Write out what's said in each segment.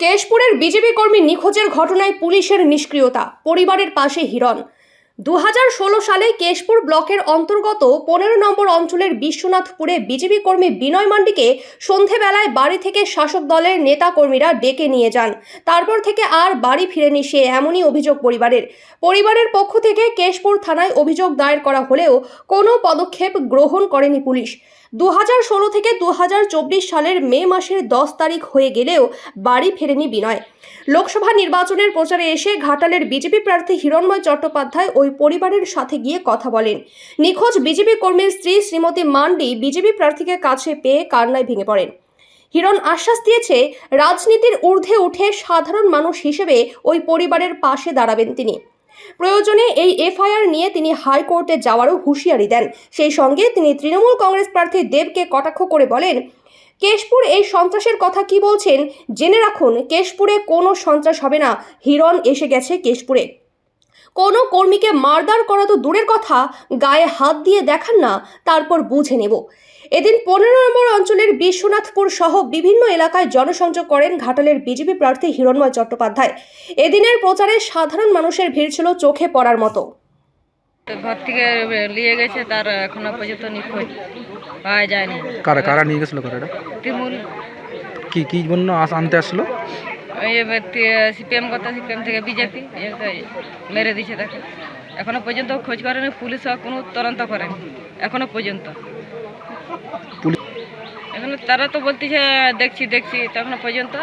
কেশপুরের BJP কর্মী নিখোঁজের ঘটনায় পুলিশের নিষ্ক্রিয়তা পরিবারের পাশে হিরণ। দু হাজার ষোলো সালে কেশপুর ব্লকের অন্তর্গত পনেরো নম্বর অঞ্চলের বিশ্বনাথপুরে বিজেপি কর্মী বিনয় মান্ডিকে সন্ধেবেলায় বাড়ি থেকে শাসক দলের নেতা কর্মীরা ডেকে নিয়ে যান। তারপর থেকে আর বাড়ি ফিরেনি সে, এমনই অভিযোগ পরিবারের। পরিবারের পক্ষ থেকে কেশপুর থানায় অভিযোগ দায়ের করা হলেও কোনো পদক্ষেপ গ্রহণ করেনি পুলিশ। দু হাজার ষোলো থেকে দু হাজার চব্বিশ সালের মে মাসের দশ তারিখ হয়ে গেলেও বাড়ি ফেরেনি বিনয়। লোকসভা নির্বাচনের প্রচারে এসে ঘাটালের বিজেপি প্রার্থী হিরণময় চট্টোপাধ্যায় ওই পরিবারের সাথে গিয়ে কথা বলেন। নিখোঁজ বিজেপি কর্মীর স্ত্রী শ্রীমতী মান্ডি বিজেপি প্রার্থীকে কাছে পেয়ে কান্নায় ভেঙে পড়েন। হিরণ আশ্বাস দিয়েছে, রাজনীতির ঊর্ধ্বে উঠে সাধারণ মানুষ হিসেবে ওই পরিবারের পাশে দাঁড়াবেন তিনি। প্রয়োজনে এই এফআইআর নিয়ে তিনি হাইকোর্টে যাওয়ারও হুঁশিয়ারি দেন। সেই সঙ্গে তিনি তৃণমূল কংগ্রেস প্রার্থী দেবকে কটাক্ষ করে বলেন কেশপুর এই সন্ত্রাসের কথা কি বলছেন? জেনে রাখুন, কেশপুরে কোনো সন্ত্রাস হবে না। হিরণ এসে গেছে কেশপুরে। কোনো কর্মীকে মারদার করা তো দূরের কথা, গায়ে হাত দিয়ে দেখান না, তারপর বুঝে নেব। এদিন পনেরো নম্বর অঞ্চলের বিশ্বনাথপুর সহ বিভিন্ন এলাকায় জনসংযোগ করেন ঘাটালের বিজেপি প্রার্থী হিরণময় চট্টোপাধ্যায়। এদিনের প্রচারে সাধারণ মানুষের ভিড় ছিল চোখে পড়ার মতো। ঘর থেকে নিয়ে গেছে তার এখনও পর্যন্ত নিখোঁজ পাওয়া যায়নি। কারা কারা নিয়ে গেছিল কারাটা তৃণমূল কি কি জন্য আনতে আসলো? সিপিএম কথা সিপিএম থেকে বিজেপি মেরে দিছে তাকে। এখনও পর্যন্ত খোঁজ করেনি পুলিশ কোনো তদন্ত করেনি এখনও পর্যন্ত। এখনও তারা তো বলতেছে দেখছি দেখছি তখনো পর্যন্ত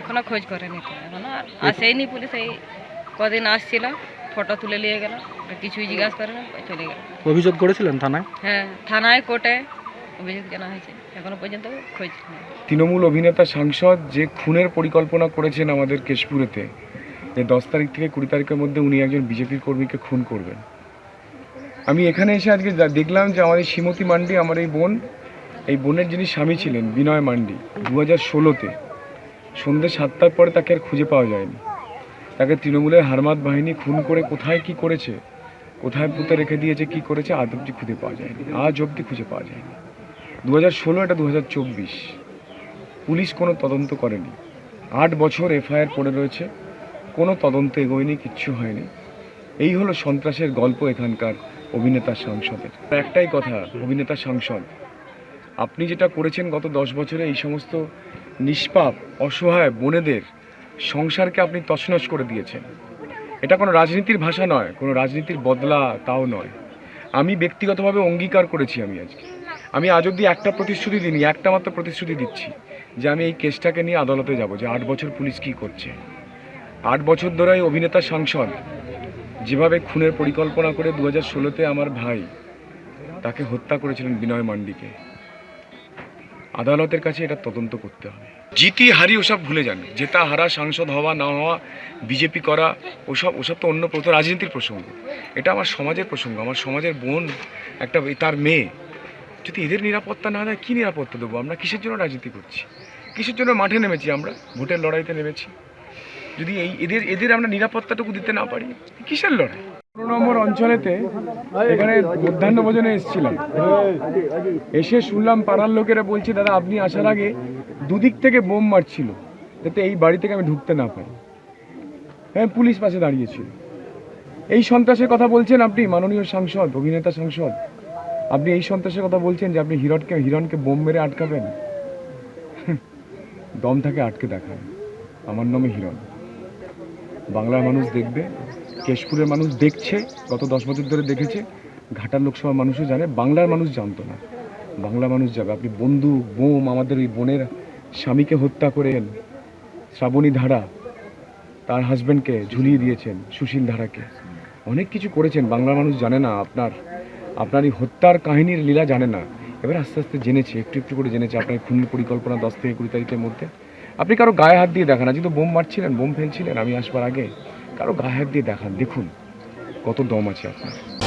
এখনও খোঁজ করেনি এখনও আর আসেইনি পুলিশ এই কদিন আসছিল। ফটো তুলে নিয়ে গেল কিছুই জিজ্ঞাসা করে না চলে গেল। অভিযোগ করেছিলেন থানায়? হ্যাঁ থানায় কোর্টে অভিযোগ জানা হয়েছে এখনও পর্যন্ত খোঁজ নেই। তৃণমূল অভিনেতা সাংসদ যে খুনের পরিকল্পনা করেছেন আমাদের কেশপুরেতে যে দশ তারিখ থেকে কুড়ি তারিখের মধ্যে উনি একজন বিজেপির কর্মীকে খুন করবেন। আমি এখানে এসে আজকে যা- দেখলাম যে আমাদের শ্রীমতী মান্ডি আমার এই বোন এই বোনের যিনি স্বামী ছিলেন বিনয় মান্ডি দু হাজার ষোলোতে সন্ধ্যে সাতটার পরে তাকে আর খুঁজে পাওয়া যায়নি। তাকে তৃণমূলের হারমাত বাহিনী খুন করে কোথায় কি করেছে, কোথায় পুঁতে রেখে দিয়েছে, কি করেছে, আজ অব্দি খুঁজে পাওয়া যায়নি। আজ অব্দি খুঁজে পাওয়া যায়নি। দু হাজার ষোলো এটা দু হাজার চব্বিশ পুলিশ কোনো তদন্ত করেনি। আট বছর এফআইআর পড়ে রয়েছে, কোনো তদন্ত এগোয়নি, কিচ্ছু হয়নি। এই হলো সন্ত্রাসের গল্প এখানকার অভিনেতা সাংসদের। একটাই কথা, অভিনেতা সাংসদ, আপনি যেটা করেছেন গত দশ বছরে, এই সমস্ত নিষ্পাপ, অসহায় বোনেদের সংসারকে আপনি তছনছ করে দিয়েছেন। এটা কোনো রাজনীতির ভাষা নয়, কোনো রাজনীতির বদলা তাও নয়। আমি ব্যক্তিগতভাবে অঙ্গীকার করেছি আমি আজকে। আমি আজ অব্দি একটা প্রতিশ্রুতি দিইনি, একটা মাত্র প্রতিশ্রুতি দিচ্ছি যে আমি এই কেসটাকে নিয়ে আদালতে যাব, যে আট বছর পুলিশ কী করছে। আট বছর ধরে এই অভিনেতা সাংসদ, যেভাবে খুনের পরিকল্পনা করে দু হাজার ষোলোতে আমার ভাই তাকে হত্যা করেছিলেন বিনয় মান্ডিকে। আদালতের কাছে এটা তদন্ত করতে হবে। জিতি হারি ওসব ভুলে যান। জেতা হারা, সাংসদ হওয়া, না হওয়া, বিজেপি করা, ওসব ওসব তো অন্য প্রথম রাজনীতির প্রসঙ্গ। এটা আমার সমাজের প্রসঙ্গ। আমার সমাজের বোন, একটা তার মেয়ে, যদি এদের নিরাপত্তা না দেয়, কী নিরাপত্তা দেবো? আমরা কিসের জন্য রাজনীতি করছি? কিসের জন্য মাঠে নেমেছি আমরা? ভোটের লড়াইতে নেমেছি। যদি এই এদের এদের আমরা নিরাপত্তাটুকু দিতে না পারি, কিসের লড়াই? নম্বর অঞ্চলেতে এখানে মধ্যাহ্ন ভোজনে এসেছিলাম। এসে শুনলাম পাড়ার লোকেরা বলছে, দাদা, আপনি আসার আগে দুদিক থেকে বোম মারছিল, যাতে এই বাড়ি থেকে আমি ঢুকতে না পারি। হ্যাঁ পুলিশ পাশে দাঁড়িয়েছিল। এই সন্ত্রাসের কথা বলছেন আপনি, মাননীয় সাংসদ, অভিনেতা সাংসদ। আপনি এই সন্ত্রাসের কথা বলছেন যে আপনি হিরণকে হিরণকে বোম মেরে আটকাবেন? দম থাকে আটকে দেখান আমার নামে হিরণ। বাংলার মানুষ দেখবে। কেশপুরের মানুষ দেখছে, গত দশ বছর ধরে দেখেছে। ঘাটার লোকসভার মানুষও জানে, বাংলার মানুষ জানতো না। বাংলা মানুষ যাবে। আপনি বন্ধু, বোম আমাদের ওই বোনের স্বামীকে হত্যা করেন, শ্রাবণী ধারা, তার হাজব্যান্ডকে ঝুলিয়ে দিয়েছেন, সুশীল ধারাকে। অনেক কিছু করেছেন, বাংলার মানুষ জানে না, আপনার আপনার এই হত্যার কাহিনীর লীলা জানে না। এবার আস্তে আস্তে জেনেছে, একটু একটু করে জেনেছে আপনার খুনের পরিকল্পনা দশ থেকে কুড়ি তারিখের মধ্যে। আপনি কারও গায়ে হাত দিয়ে দেখান আজ তো বোম মারছিলেন, বোম ফেলছিলেন, আমি আসবার আগে। কারও গায়ে হাত দিয়ে দেখান দেখুন কত দম আছে আপনার।